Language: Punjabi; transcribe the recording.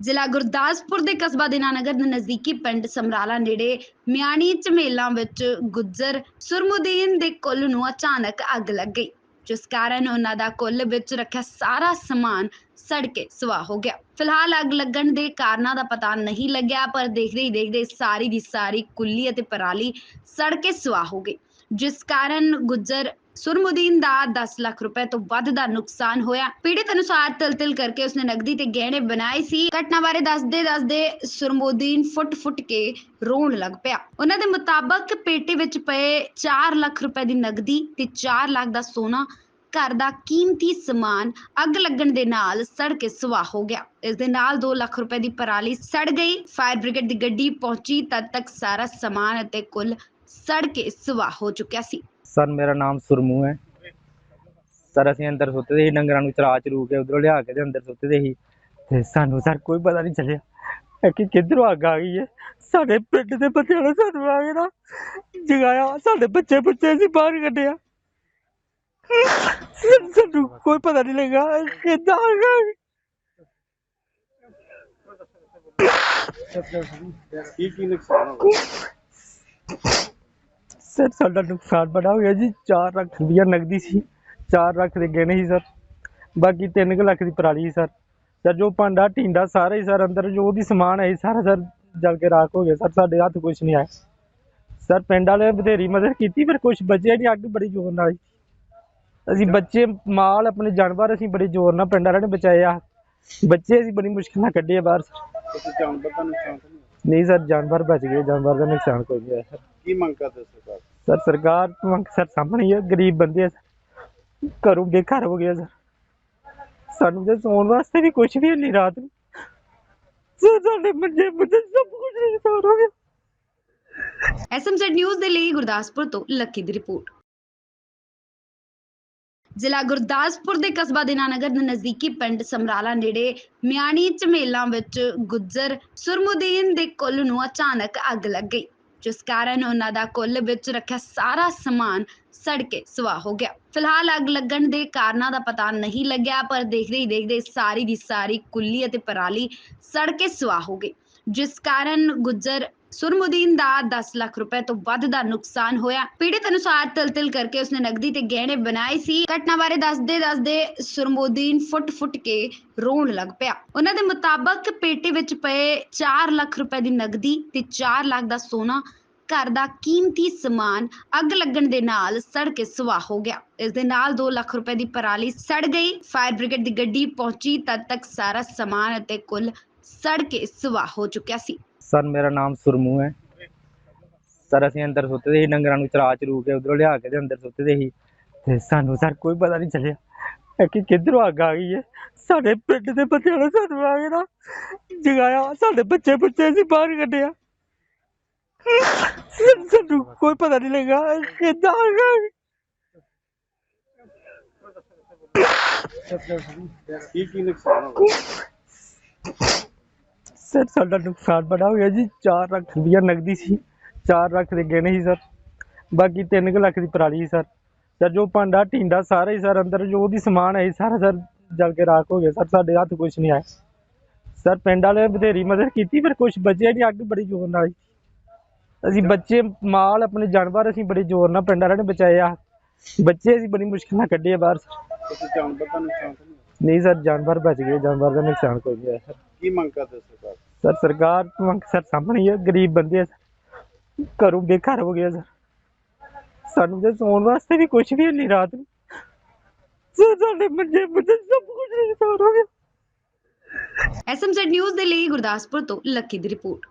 ਜ਼ਿਲ੍ਹਾ ਗੁਰਦਾਸਪੁਰ ਦੇ ਕਸਬਾ ਦਿਨਾਨਗਰ ਦੇ ਨਜ਼ਦੀਕੀ ਪਿੰਡ ਸਮਰਾਲਾ ਨੇੜੇ ਮਿਆਣੀ ਝਮੇਲਾਂ ਵਿੱਚ ਗੁੱਜਰ ਸੁਰਮੁਦੀਨ ਦੇ ਕੁੱਲ ਨੂੰ ਅਚਾਨਕ ਅੱਗ ਲੱਗ ਗਈ, ਜਿਸ ਕਾਰਨ ਉਹਨਾਂ ਦਾ ਕੁੱਲ ਵਿੱਚ ਰੱਖਿਆ ਸਾਰਾ ਸਮਾਨ ਸੜ ਕੇ ਸੁਆਹ ਹੋ ਗਿਆ। ਫਿਲਹਾਲ ਅੱਗ ਲੱਗਣ ਦੇ ਕਾਰਨਾਂ ਦਾ ਪਤਾ ਨਹੀਂ ਲੱਗਿਆ, ਪਰ ਦੇਖਦੇ ਹੀ ਦੇਖਦੇ ਸਾਰੀ ਦੀ ਸਾਰੀ ਕੁੱਲੀ ਅਤੇ ਪਰਾਲੀ ਸੜ ਕੇ ਸੁਆਹ ਹੋ ਗਈ। ਜਿਸ ਕਾਰਨ ਗੁੱਜਰ ਸੁਰਮੁਦੀਨ ਦਾ 10 ਲੱਖ ਰੁਪਏ ਤੋਂ ਵੱਧ ਦਾ ਨੁਕਸਾਨ ਹੋਇਆ। ਪੀੜਤ ਅਨੁਸਾਰ ਤਿਲ-ਤਿਲ ਕਰਕੇ ਉਸਨੇ ਨਗਦੀ ਤੇ ਗਹਿਣੇ ਬਣਾਏ ਸੀ। ਘਟਨਾ ਬਾਰੇ ਦੱਸਦੇ ਦੱਸਦੇ ਸੁਰਮੁਦੀਨ ਫੁੱਟ-ਫੁੱਟ ਕੇ ਰੋਣ ਲੱਗ ਪਿਆ। ਉਹਨਾਂ ਦੇ ਮੁਤਾਬਕ ਪੇਟੇ ਵਿੱਚ ਪਏ 4 ਲੱਖ ਰੁਪਏ ਦੀ ਨਗਦੀ ਤੇ 4 ਲੱਖ ਦਾ ਸੋਨਾ ਘਰ ਦਾ ਕੀਮਤੀ ਸਮਾਨ ਅੱਗ ਲੱਗਣ ਦੇ ਨਾਲ ਸੜ ਕੇ ਸੁਆਹ ਹੋ ਗਿਆ। ਇਸ ਦੇ ਨਾਲ 2 ਲੱਖ ਰੁਪਏ ਦੀ ਪਰਾਲੀ ਸੜ ਗਈ। ਫਾਇਰ ਬ੍ਰਿਗੇਡ ਦੀ ਗੱਡੀ ਪਹੁੰਚੀ ਤਦ ਤੱਕ ਸਾਰਾ ਸਮਾਨ ਅਤੇ ਕੁੱਲ ਸੜ ਕੇ ਸੁਆਹ ਹੋ ਚੁੱਕਿਆ ਸੀ। ਸਰ ਮੇਰਾ ਨਾਮ ਸੁਰਮੂ ਹੈ। ਸਰ ਅਸੀਂ ਅੰਦਰ ਸੁੱਤੇ ਦੇ ਸੀ ਡੰਗਰਾਂ ਨੂੰ ਚਰਾ ਚਰੂ ਕੇ ਉਧਰੋਂ ਲਿਆ ਕੇ ਤੇ ਅੰਦਰ ਸੁੱਤੇ ਦੇ ਸੀ। ਤੇ ਸਾਨੂੰ ਸਰ ਕੋਈ ਪਤਾ ਨਹੀਂ ਚੱਲਿਆ ਇਹ ਕਿ ਕਿੱਧਰੋਂ ਅੱਗ ਆ ਗਈ ਹੈ। ਸਾਡੇ ਪਿੰਡ ਦੇ ਬੱਚਿਆਂ ਨੇ ਸਾਨੂੰ ਆ ਕੇ ਨਾ ਜਗਾਇਆ। ਸਾਡੇ ਬੱਚੇ ਬੱਚੇ ਅਸੀਂ ਬਾਹਰ ਕੱਢਿਆ। ਸਾ- ਸਾਨੂੰ ਕੋਈ ਪਤਾ ਨਹੀਂ ਲੱਗਾ ਕਿੱਦਾਂ ਆ ਗਈ। ਕੀ ਕੀ ਨੁਕਸਾਨ ਹੋ ਗਿਆ? ਸਰ ਸਾਡਾ ਨੁਕਸਾਨ ਬੜਾ ਹੋ ਗਿਆ ਜੀ। 4 ਲੱਖ ਰੁਪਇਆ ਨਗਦੀ ਸੀ। 4 ਲੱਖ ਦੇ ਗਹਿਣੇ ਸੀ ਸਰ। ਬਾਕੀ 3 ਲੱਖ ਦੀ ਪਰਾਲੀ ਸੀ ਸਰ। ਸਰ ਜੋ ਭਾਂਡਾ ਟਿੰਡਾ ਸਾਰਾ ਹੀ ਸਰ ਅੰਦਰ ਜੋ ਵੀ ਸਮਾਨ ਹੈ ਸਾਰਾ ਸਰ ਜਲ ਕੇ ਰਾਖ ਹੋ ਗਿਆ। ਸਰ ਸਾਡੇ ਹੱਥ ਕੁਝ ਨਹੀਂ ਆਇਆ। ਸਰ ਪਿੰਡ ਵਾਲੇ ਬਥੇਰੀ ਮਦਦ ਕੀਤੀ ਪਰ ਕੁਝ ਬਚਿਆ ਨਹੀਂ ਅੱਗ ਬੜੀ ਜ਼ੋਰ ਨਾਲ ਅਸੀਂ ਬੱਚੇ ਮਾਲ ਆਪਣੇ ਜਾਨਵਰ ਅਸੀਂ ਬੜੇ ਜ਼ੋਰ ਨਾਲ ਪਿੰਡ ਵਾਲਿਆਂ ਨੇ ਬਚਾਇਆ ਬੱਚੇ ਅਸੀਂ ਬੜੀ ਮੁਸ਼ਕਿਲ ਨਾਲ ਕੱਢੇ ਬਾਹਰ ਤੁਸੀਂ ਜਾਨਵਰ ਦਾ ਨੁਕਸਾਨ ਤਾਂ ਨਹੀਂ ਸਰ ਜਾਨਵਰ ਬਚ ਗਏ। ਜਾਨਵਰ ਦਾ ਨੁਕਸਾਨ ਕੋਈ ਨਹੀਂ ਹੋਇਆ ਸਰ। ਕੀ ਮੰਗ ਕਰਦੇ ਸਰਕਾਰ ਸਰ ਸਰਕਾਰ ਮੰਗ ਸਰ ਸਾਹਮਣੇ ਹੀ ਹੈ ਗਰੀਬ ਬੰਦੇ ਆ ਸਰ। ਘਰੋਂ ਬੇਘਰ ਹੋ ਗਿਆ ਸਰ। ਸਾਨੂੰ ਤੇ ਸੌਣ ਵਾਸਤੇ ਵੀ ਕੁਝ ਵੀ ਨਹੀਂ ਰਾਤ ਨੂੰ। ਸਰ ਸਾਡੇ ਮੰਜੇ ਮੁੰਡੇ ਸਭ ਕੁਝ ਨੁਕਸਾਨ ਹੋ ਗਿਆ। ਐਸਐਮਜ਼ੈਡ ਨਿਊਜ਼ ਦੇ ਲਈ ਗੁਰਦਾਸਪੁਰ ਤੋਂ ਲੱਕੀ ਦੀ ਰਿਪੋਰਟ। ਜ਼ਿਲ੍ਹਾ ਗੁਰਦਾਸਪੁਰ ਦੇ ਕਸਬਾ ਦੀਨਾਨਗਰ ਦੇ ਨਜ਼ਦੀਕੀ ਪਿੰਡ ਸਮਰਾਲਾ ਨੇੜੇ ਮਿਆਣੀ ਝਮੇਲਾਂ ਵਿੱਚ ਗੁੱਜਰ ਸੁਰਮੁਦੀਨ ਦੇ ਕੁੱਲ ਨੂੰ ਅਚਾਨਕ ਅੱਗ ਲੱਗ ਗਈ। ਜਿਸ ਕਾਰਨ ਉਹਨਾਂ ਦਾ ਕੁੱਲ ਵਿੱਚ ਰੱਖਿਆ ਸਾਰਾ ਸਮਾਨ ਸੜ ਕੇ ਸੁਆਹ ਹੋ ਗਿਆ। ਫਿਲਹਾਲ ਅੱਗ ਲੱਗਣ ਦੇ ਕਾਰਨਾਂ ਦਾ ਪਤਾ ਨਹੀਂ ਲੱਗਿਆ, ਪਰ ਦੇਖਦੇ ਹੀ ਦੇਖਦੇ ਸਾਰੀ ਦੀ ਸਾਰੀ ਕੁੱਲੀ ਅਤੇ ਪਰਾਲੀ ਸੜ ਕੇ ਸੁਆਹ ਹੋ ਗਈ, ਜਿਸ ਕਾਰਨ ਗੁੱਜਰ ਸੁਰਮੁਦੀਨ ਦਾ 10 ਲੱਖ ਰੁਪਏ ਤੋਂ ਵੱਧ ਦਾ ਨੁਕਸਾਨ ਹੋਇਆ। ਪੀੜਤ ਅਨੁਸਾਰ ਤਿਲ-ਤਿਲ ਕਰਕੇ ਉਸਨੇ ਨਗਦੀ ਤੇ ਗਹਿਣੇ ਬਣਾਏ ਸੀ। ਘਟਨਾ ਬਾਰੇ ਦੱਸਦੇ ਦੱਸਦੇ ਸੁਰਮੁਦੀਨ ਫੁੱਟ-ਫੁੱਟ ਕੇ ਰੋਣ ਲੱਗ ਪਿਆ। ਉਹਨਾਂ ਦੇ ਮੁਤਾਬਕ ਪੇਟੇ ਵਿੱਚ ਪਏ 4 ਲੱਖ ਰੁਪਏ ਦੀ ਨਗਦੀ ਤੇ 4 ਲੱਖ ਦਾ ਸੋਨਾ ਘਰ ਦਾ ਕੀਮਤੀ ਸਮਾਨ ਅੱਗ ਲੱਗਣ ਦੇ ਨਾਲ ਸੜ ਕੇ ਸੁਆਹ ਹੋ ਗਿਆ। ਇਸ ਦੇ ਨਾਲ 2 ਲੱਖ ਰੁਪਏ ਦੀ ਪਰਾਲੀ ਸੜ ਗਈ। ਫਾਇਰ ਬ੍ਰਿਗੇਡ ਦੀ ਗੱਡੀ ਪਹੁੰਚੀ, ਤਦ ਤੱਕ ਸਾਰਾ ਸਮਾਨ ਅਤੇ ਕੁੱਲ ਸੜ ਕੇ ਸੁਆਹ ਹੋ ਚੁੱਕਿਆ ਸੀ। ਸਰ ਮੇਰਾ ਨਾਮ ਸੁਰਮੂ ਹੈ। ਸਰ, ਅਸੀਂ ਅੰਦਰ ਸੁੱਤੇ ਦੇ ਸੀ, ਡੰਗਰਾਂ ਨੂੰ ਚਰਾ ਚਰੂ ਕੇ ਉਧਰੋਂ ਲਿਆ ਕੇ ਤੇ ਅੰਦਰ ਸੁੱਤੇ ਦੇ ਸੀ। ਤੇ ਸਾਨੂੰ ਸਰ ਕੋਈ ਪਤਾ ਨਹੀਂ ਚੱਲਿਆ ਕਿ ਕਿੱਧਰੋਂ ਅੱਗ ਆ ਗਈ ਹੈ। ਸਾਡੇ ਪਿੰਡ ਦੇ ਬੱਚਿਆਂ ਨੇ ਸਾਨੂੰ ਆ ਕੇ ਨਾ, ਜਗਾਇਆ, ਸਾਡੇ ਬੱਚੇ ਬੱਚੇ ਅਸੀਂ ਬਾਹਰ ਕੱਢਿਆ। ਸਾਨੂੰ ਕੋਈ ਪਤਾ ਨਹੀਂ ਲੱਗਾ ਕਿੱਦਾਂ ਆ ਗਈ। ਕੀ ਕੀ ਨੁਕਸਾਨ ਹੋ ਸਰ ਸਾਡਾ ਨੁਕਸਾਨ ਬੜਾ ਹੋ ਗਿਆ ਜੀ। 4 ਲੱਖ ਰੁਪਇਆ ਨਗਦੀ ਸੀ। 4 ਲੱਖ ਦੇ ਗਹਿਣੇ ਸੀ ਸਰ। ਬਾਕੀ 3 ਲੱਖ ਦੀ ਪਰਾਲੀ ਸੀ ਸਰ। ਸਰ ਜੋ ਭਾਂਡਾ ਟਿੰਡਾ ਸਾਰਾ ਹੀ ਸਰ ਅੰਦਰ ਜੋ ਵੀ ਸਮਾਨ ਹੈ ਸਾਰਾ ਸਰ ਜਲ ਕੇ ਰਾਖ ਹੋ ਗਿਆ ਸਰ। ਸਾਡੇ ਹੱਥ ਕੁਝ ਨਹੀਂ ਆਇਆ। ਸਰ ਪਿੰਡ ਵਾਲੇ ਬਥੇਰੀ ਮਦਦ ਕੀਤੀ ਪਰ ਕੁਝ ਬਚਿਆ ਨਹੀਂ। ਅੱਗ ਬੜੀ ਜ਼ੋਰ ਨਾਲ ਆਈ ਅਸੀਂ ਬੱਚੇ ਮਾਲ ਆਪਣੇ ਜਾਨਵਰ ਅਸੀਂ ਬੜੇ ਜ਼ੋਰ ਨਾਲ ਪਿੰਡ ਵਾਲਿਆਂ ਨੇ ਬਚਾਇਆ ਬੱਚੇ ਅਸੀਂ ਬੜੀ ਮੁਸ਼ਕਿਲ ਨਾਲ ਕੱਢੇ ਆ ਬਾਹਰ ਤਾਂ ਨਹੀਂ ਸਰ ਜਾਨਵਰ ਬਚ ਗਏ। ਜਾਨਵਰ ਦਾ ਨੁਕਸਾਨ ਕੋਈ ਨਹੀਂ ਹੋਇਆ ਸਰ। ਕੀ ਮੰਗ ਕਰਦੇ ਸਰਕਾਰ ਸਰ, ਸਰਕਾਰ ਮੰਗ ਸਰ, ਸਾਹਮਣੇ ਹੀ ਹੈ ਗਰੀਬ ਬੰਦੇ ਆ ਸਰ। ਘਰੋਂ ਬੇਘਰ ਹੋ ਗਿਆ ਸਰ। ਸਾਨੂੰ ਤੇ ਸੌਣ ਵਾਸਤੇ ਵੀ ਕੁਝ ਵੀ ਨਹੀਂ, ਰਾਤ ਨੂੰ। ਸਰ, ਸਾਡੇ ਮੰਜੇ ਮੁੰਡੇ ਸਭ ਕੁਝ ਨੁਕਸਾਨ ਹੋ ਗਿਆ। ਐਸਐਮਜ਼ੈਡ ਨਿਊਜ਼ ਦੇ ਲਈ ਗੁਰਦਾਸਪੁਰ ਤੋਂ ਲੱਕੀ ਦੀ ਰਿਪੋਰਟ।